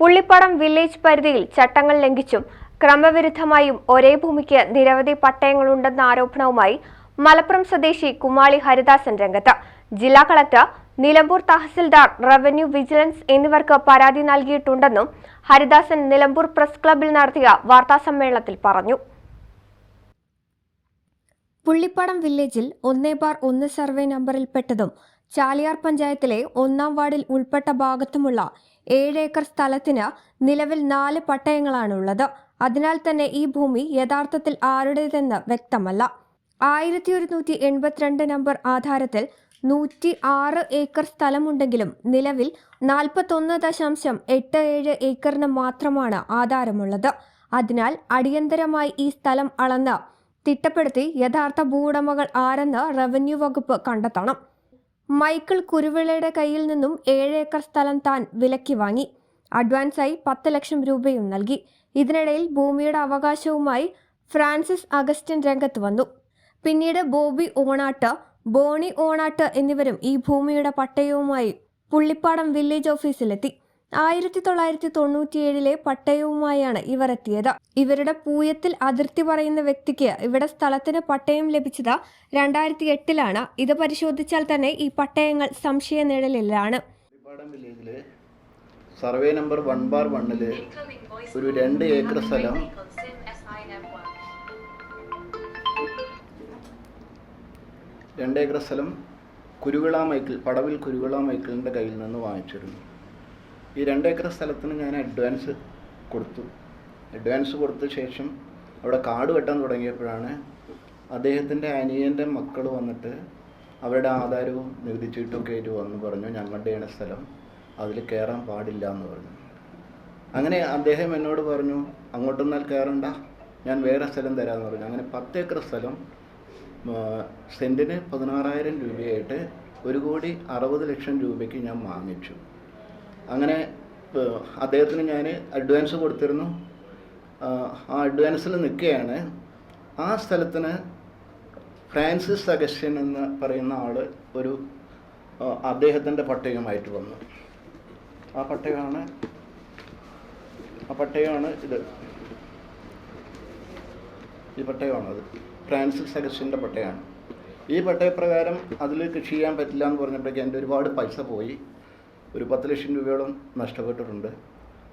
Pullippadam village പരിധിയിൽ ചട്ടങ്ങൾ ലംഘിച്ചും ക്രമവിരുദ്ധമായും ഒരേ ഭൂമിക്ക് നിരവധി പട്ടയങ്ങളുണ്ടെന്ന ആരോപണവുമായി മലപ്പുറം സ്വദേശി കുമാളി ഹരിദാസൻ രംഗത്ത്. ജില്ലാ collector Nilambur tahsildar revenue vigilance എന്നിവർക്ക് പരാതി നൽകിയിട്ടുണ്ടെന്നും ഹരിദാസൻ നിലമ്പൂർ പ്രസ് ക്ലബിൽ നടത്തിയ വാർത്താസമ്മേളനത്തിൽ പറഞ്ഞു. പുള്ളിപ്പടം വില്ലേജിൽ ഒന്നേ ബാർ ഒന്ന് സർവേ നമ്പറിൽപ്പെട്ടതും ചാലിയാർ പഞ്ചായത്തിലെ ഒന്നാം വാർഡിൽ ഉൾപ്പെട്ട ഭാഗത്തുമുള്ള ഏഴ് ഏക്കർ സ്ഥലത്തിന് നിലവിൽ നാല് പട്ടയങ്ങളാണുള്ളത്. അതിനാൽ തന്നെ ഈ ഭൂമി യഥാർത്ഥത്തിൽ ആരുടേതെന്ന് വ്യക്തമല്ല. ആയിരത്തി ഒരുന്നൂറ്റി എൺപത്തിരണ്ട് നമ്പർ ആധാരത്തിൽ നൂറ്റി ആറ് ഏക്കർ സ്ഥലമുണ്ടെങ്കിലും നിലവിൽ നാൽപ്പത്തൊന്ന് ദശാംശം എട്ട് ഏഴ് ഏക്കറിന് മാത്രമാണ് ആധാരമുള്ളത്. അതിനാൽ അടിയന്തരമായി ഈ സ്ഥലം അളന്ന് തിട്ടപ്പെടുത്തി യഥാർത്ഥ ഭൂവുടമകൾ ആരെന്ന് റവന്യൂ വകുപ്പ് കണ്ടെത്തണം. മൈക്കിൾ കുരുവിളയുടെ കയ്യിൽ നിന്നും ഏഴ് ഏക്കർ സ്ഥലം താൻ വിലക്കി വാങ്ങി. അഡ്വാൻസായി പത്ത് ലക്ഷം രൂപയും നൽകി. ഇതിനിടയിൽ ഭൂമിയുടെ അവകാശവുമായി ഫ്രാൻസിസ് അഗസ്റ്റിൻ രംഗത്ത് വന്നു. പിന്നീട് ബോബി ഓണാട്ട് ബോണി ഓണാട്ട് എന്നിവരും ഈ ഭൂമിയുടെ പട്ടയവുമായി പുള്ളിപ്പാടം വില്ലേജ് ഓഫീസിലെത്തി. ആയിരത്തി തൊള്ളായിരത്തി തൊണ്ണൂറ്റിയേഴിലെ പട്ടയവുമായാണ് ഇവർ എത്തിയത് ഇവരുടെ പൂയത്തിൽ അതിർത്തി പറയുന്ന വ്യക്തിക്ക് ഇവിടെ സ്ഥലത്തിന് പട്ടയം ലഭിച്ചത് രണ്ടായിരത്തി എട്ടിലാണ് ഇത് പരിശോധിച്ചാൽ തന്നെ ഈ പട്ടയങ്ങൾ സംശയ നിഴലിലാണ് സർവേ നമ്പർ വൺ ബാർ വണ്ണിൽ ഒരു രണ്ട് ഏക്കർ സ്ഥലം രണ്ട് ഏക്കർ സ്ഥലം കുരുവിള മൈക്കിൾ പടവിൽ കുരുവിള മൈക്കിളിന്റെ കയ്യിൽ നിന്ന് വാങ്ങിച്ചിരുന്നു. ഈ രണ്ട് ഏക്കർ സ്ഥലത്തിന് ഞാൻ അഡ്വാൻസ് കൊടുത്തു. അഡ്വാൻസ് കൊടുത്ത ശേഷം അവിടെ കാട് വെട്ടാൻ തുടങ്ങിയപ്പോഴാണ് അദ്ദേഹത്തിന്റെ അനിയന്റെ മക്കൾ വന്നിട്ട് അവരുടെ ആധാരവും നികുതി ചീട്ടൊക്കെ ആയിട്ട് വന്ന് പറഞ്ഞു ഞങ്ങളുടെയാണ് സ്ഥലം. അതിൽ കയറാൻ പാടില്ല എന്ന് പറഞ്ഞു. അങ്ങനെ അദ്ദേഹം എന്നോട് പറഞ്ഞു അങ്ങോട്ടൊന്നാൽ കയറണ്ട. ഞാൻ വേറെ സ്ഥലം തരാമെന്ന് പറഞ്ഞു. അങ്ങനെ പത്ത് ഏക്കർ സ്ഥലം സെന്റിന് പതിനാറായിരം രൂപയായിട്ട് ഒരു കോടി അറുപത് ലക്ഷം രൂപയ്ക്ക് ഞാൻ വാങ്ങിച്ചു. അങ്ങനെ അദ്ദേഹത്തിന് ഞാൻ അഡ്വാൻസ് കൊടുത്തിരുന്നു. ആ, അഡ്വാൻസിൽ നിൽക്കുകയാണ്. ആ സ്ഥലത്തിന് ഫ്രാൻസിസ് അഗസ്റ്റ്യൻ എന്ന് പറയുന്ന ആൾ ഒരു അദ്ദേഹത്തിന്റെ പട്ടികമായിട്ട് വന്നു. ആ പട്ടികമാണ് ആ പട്ടയമാണ് ഇത്. ഈ പട്ടയമാണത് ഫ്രാൻസിസ് അഗസ്റ്റിന്റെ പട്ടയമാണ് ഈ പട്ടയപ്രകാരം അതിൽ കൃഷി ചെയ്യാൻ പറ്റില്ല എന്ന് പറഞ്ഞപ്പോഴേക്കും എന്റെ ഒരുപാട് പൈസ പോയി. ഒരു പത്ത് ലക്ഷം രൂപയോളം നഷ്ടപ്പെട്ടിട്ടുണ്ട്.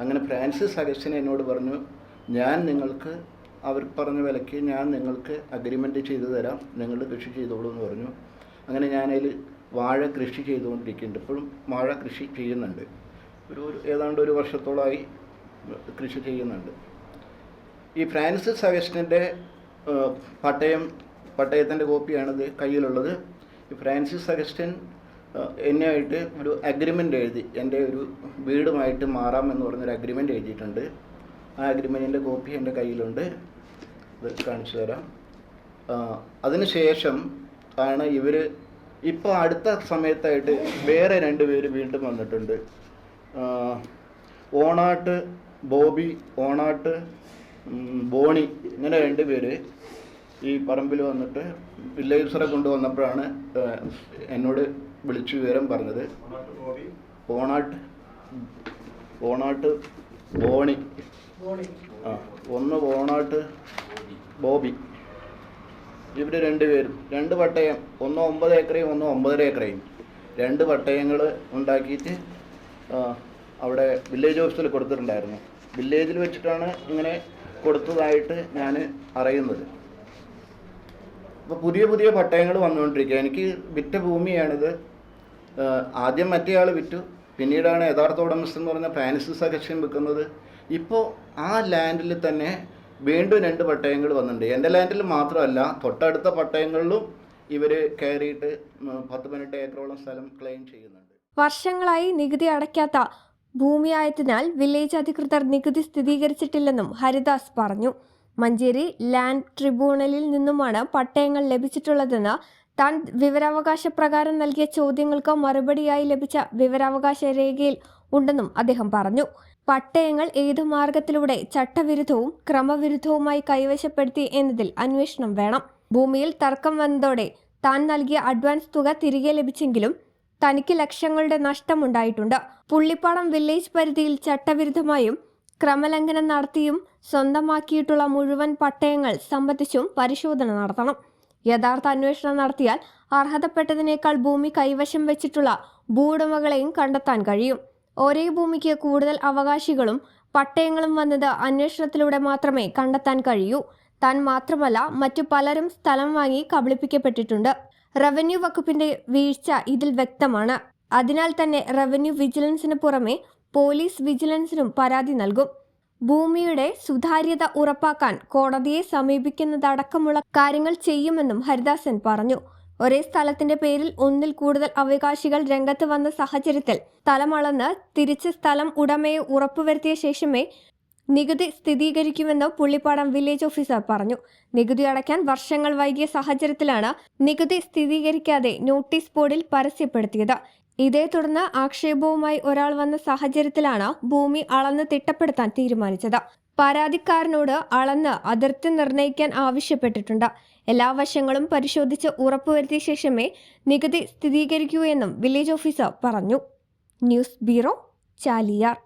അങ്ങനെ ഫ്രാൻസിസ് അഗസ്റ്റിൻ എന്നോട് പറഞ്ഞു ഞാൻ നിങ്ങൾക്ക് അവർ പറഞ്ഞ വിലയ്ക്ക് ഞാൻ നിങ്ങൾക്ക് അഗ്രിമെന്റ് ചെയ്തു തരാം. നിങ്ങൾ കൃഷി ചെയ്തോളൂ എന്ന് പറഞ്ഞു. അങ്ങനെ ഞാനതിൽ വാഴ കൃഷി ചെയ്തുകൊണ്ടിരിക്കുന്നുണ്ട്. ഇപ്പോഴും വാഴ കൃഷി ചെയ്യുന്നുണ്ട്. ഒരു ഏതാണ്ട് ഒരു വർഷത്തോളമായി കൃഷി ചെയ്യുന്നുണ്ട്. ഈ ഫ്രാൻസിസ് അഗസ്റ്റിന്റെ പട്ടയം പട്ടയത്തിന്റെ കോപ്പിയാണിത് കയ്യിലുള്ളത്. ഈ ഫ്രാൻസിസ് അഗസ്റ്റിൻ എന്നെയായിട്ട് ഒരു അഗ്രിമെന്റ് എഴുതി. എന്റെ ഒരു വീടുമായിട്ട് മാറാം എന്ന് പറഞ്ഞൊരു അഗ്രിമെന്റ് എഴുതിയിട്ടുണ്ട്. ആ അഗ്രിമെന്റിന്റെ കോപ്പി എന്റെ കയ്യിലുണ്ട്. അത് കാണിച്ചു തരാം. അതിനുശേഷം ആണ് ഇവർ ഇപ്പോൾ അടുത്ത സമയത്തായിട്ട് വേറെ രണ്ട് പേര് വീണ്ടും വന്നിട്ടുണ്ട്. ഓണാട്ട് ബോബി ഓണാട്ട് ബോണി ഇങ്ങനെ രണ്ട് പേര്. ഈ പറമ്പിൽ വന്നിട്ട് വില്ലേജറെ കൊണ്ടുവന്നപ്പോഴാണ് എന്നോട് വിളിച്ചു വിവരം പറഞ്ഞത്. ഓണാട്ട് ഓണാട്ട് ബോണി. ആ ഒന്ന് ഓണാട്ട് ബോബി. ഇവർ രണ്ടുപേരും രണ്ട് പട്ടയം ഒന്ന് ഒമ്പത് ഏക്കറയും ഒന്ന് ഒമ്പതര ഏക്കറയും രണ്ട് പട്ടയങ്ങൾ ഉണ്ടാക്കിയിട്ട് അവിടെ വില്ലേജ് ഓഫീസിൽ കൊടുത്തിട്ടുണ്ടായിരുന്നു. വില്ലേജിൽ വെച്ചിട്ടാണ് ഇങ്ങനെ കൊടുത്തതായിട്ട് ഞാൻ അറിയുന്നത്. അപ്പോൾ പുതിയ പുതിയ പട്ടയങ്ങൾ വന്നുകൊണ്ടിരിക്കുക എനിക്ക് വിറ്റ ഭൂമിയാണിത്. ആദ്യം മറ്റേ ആൾ വിറ്റു. പിന്നീടാണ് യഥാർത്ഥ ഉടമസ്ഥൻ എന്ന് പറഞ്ഞ ഫ്രാൻസിസ് അഗസ്റ്റിൻ വിൽക്കുന്നത്. ഇപ്പോൾ ആ ലാൻഡിൽ തന്നെ വീണ്ടും രണ്ട് പട്ടയങ്ങൾ വന്നിട്ടുണ്ട്. എന്റെ ലാൻഡിൽ മാത്രമല്ല തൊട്ടടുത്ത പട്ടയങ്ങളിലും ഇവർ കയറിയിട്ട് പത്ത് പതിനെട്ട് ഏക്കറോളം സ്ഥലം ക്ലെയിം ചെയ്യുന്നുണ്ട്. വർഷങ്ങളായി നികുതി അടയ്ക്കാത്ത ഭൂമിയായതിനാൽ വില്ലേജ് അധികൃതർ നികുതി സ്ഥിരീകരിച്ചിട്ടില്ലെന്നും ഹരിദാസ് പറഞ്ഞു. മഞ്ചേരി ലാൻഡ് ട്രിബ്യൂണലിൽ നിന്നുമാണ് പട്ടയങ്ങൾ ലഭിച്ചിട്ടുള്ളതെന്ന് താൻ വിവരാവകാശ പ്രകാരം നൽകിയ ചോദ്യങ്ങൾക്ക് മറുപടിയായി ലഭിച്ച വിവരാവകാശ രേഖയിൽ ഉണ്ടെന്നും അദ്ദേഹം പറഞ്ഞു. പട്ടയങ്ങൾ ഏതു മാർഗത്തിലൂടെ ചട്ടവിരുദ്ധവും ക്രമവിരുദ്ധവുമായി കൈവശപ്പെടുത്തി എന്നതിൽ അന്വേഷണം വേണം. ഭൂമിയിൽ തർക്കം വന്നതോടെ താൻ നൽകിയ അഡ്വാൻസ് തുക തിരികെ ലഭിച്ചെങ്കിലും തനിക്ക് ലക്ഷങ്ങളുടെ നഷ്ടമുണ്ടായിട്ടുണ്ട്. പുള്ളിപ്പാടം വില്ലേജ് പരിധിയിൽ ചട്ടവിരുദ്ധമായും ക്രമലംഘനം നടത്തിയും സ്വന്തമാക്കിയിട്ടുള്ള മുഴുവൻ പട്ടയങ്ങൾ സംബന്ധിച്ചും പരിശോധന നടത്തണം. യഥാർത്ഥ അന്വേഷണം നടത്തിയാൽ അർഹതപ്പെട്ടതിനേക്കാൾ ഭൂമി കൈവശം വെച്ചിട്ടുള്ള ഭൂവുടമകളെയും കണ്ടെത്താൻ കഴിയും. ഒരേ ഭൂമിക്ക് കൂടുതൽ അവകാശികളും പട്ടയങ്ങളും വന്നത് അന്വേഷണത്തിലൂടെ മാത്രമേ കണ്ടെത്താൻ കഴിയൂ. താൻ മാത്രമല്ല മറ്റു പലരും സ്ഥലം വാങ്ങി കബളിപ്പിക്കപ്പെട്ടിട്ടുണ്ട്. റവന്യൂ വകുപ്പിന്റെ വീഴ്ച ഇതിൽ വ്യക്തമാണ്. അതിനാൽ തന്നെ റവന്യൂ വിജിലൻസിന് പുറമെ പോലീസ് വിജിലൻസിനും പരാതി നൽകും. ഭൂമിയുടെ സുതാര്യത ഉറപ്പാക്കാൻ കോടതിയെ സമീപിക്കുന്നതടക്കമുള്ള കാര്യങ്ങൾ ചെയ്യുമെന്നും ഹരിദാസൻ പറഞ്ഞു. ഒരേ സ്ഥലത്തിന്റെ പേരിൽ ഒന്നിൽ കൂടുതൽ അവകാശികൾ രംഗത്ത് വന്ന സാഹചര്യത്തിൽ സ്ഥലമളന്ന് തിരിച്ച് സ്ഥലം ഉടമയെ ഉറപ്പുവരുത്തിയ ശേഷമേ നികുതി സ്ഥിരീകരിക്കുമെന്ന് പുള്ളിപ്പാടം വില്ലേജ് ഓഫീസർ പറഞ്ഞു. നികുതി അടയ്ക്കാൻ വർഷങ്ങൾ വൈകിയ സാഹചര്യത്തിലാണ് നികുതി സ്ഥിരീകരിക്കാതെ നോട്ടീസ് ബോർഡിൽ പരസ്യപ്പെടുത്തിയത്. ഇതേ തുടർന്ന് ആക്ഷേപവുമായി ഒരാൾ വന്ന സാഹചര്യത്തിലാണ് ഭൂമി അളന്ന് തിട്ടപ്പെടുത്താൻ തീരുമാനിച്ചത്. പരാതിക്കാരനോട് അളന്ന് അതിർത്തി നിർണയിക്കാൻ ആവശ്യപ്പെട്ടിട്ടുണ്ട്. എല്ലാ വശങ്ങളും പരിശോധിച്ച് ഉറപ്പുവരുത്തിയ ശേഷമേ നികുതി സ്ഥിരീകരിക്കൂ എന്നും വില്ലേജ് ഓഫീസർ പറഞ്ഞു. News bureau Chaliyar.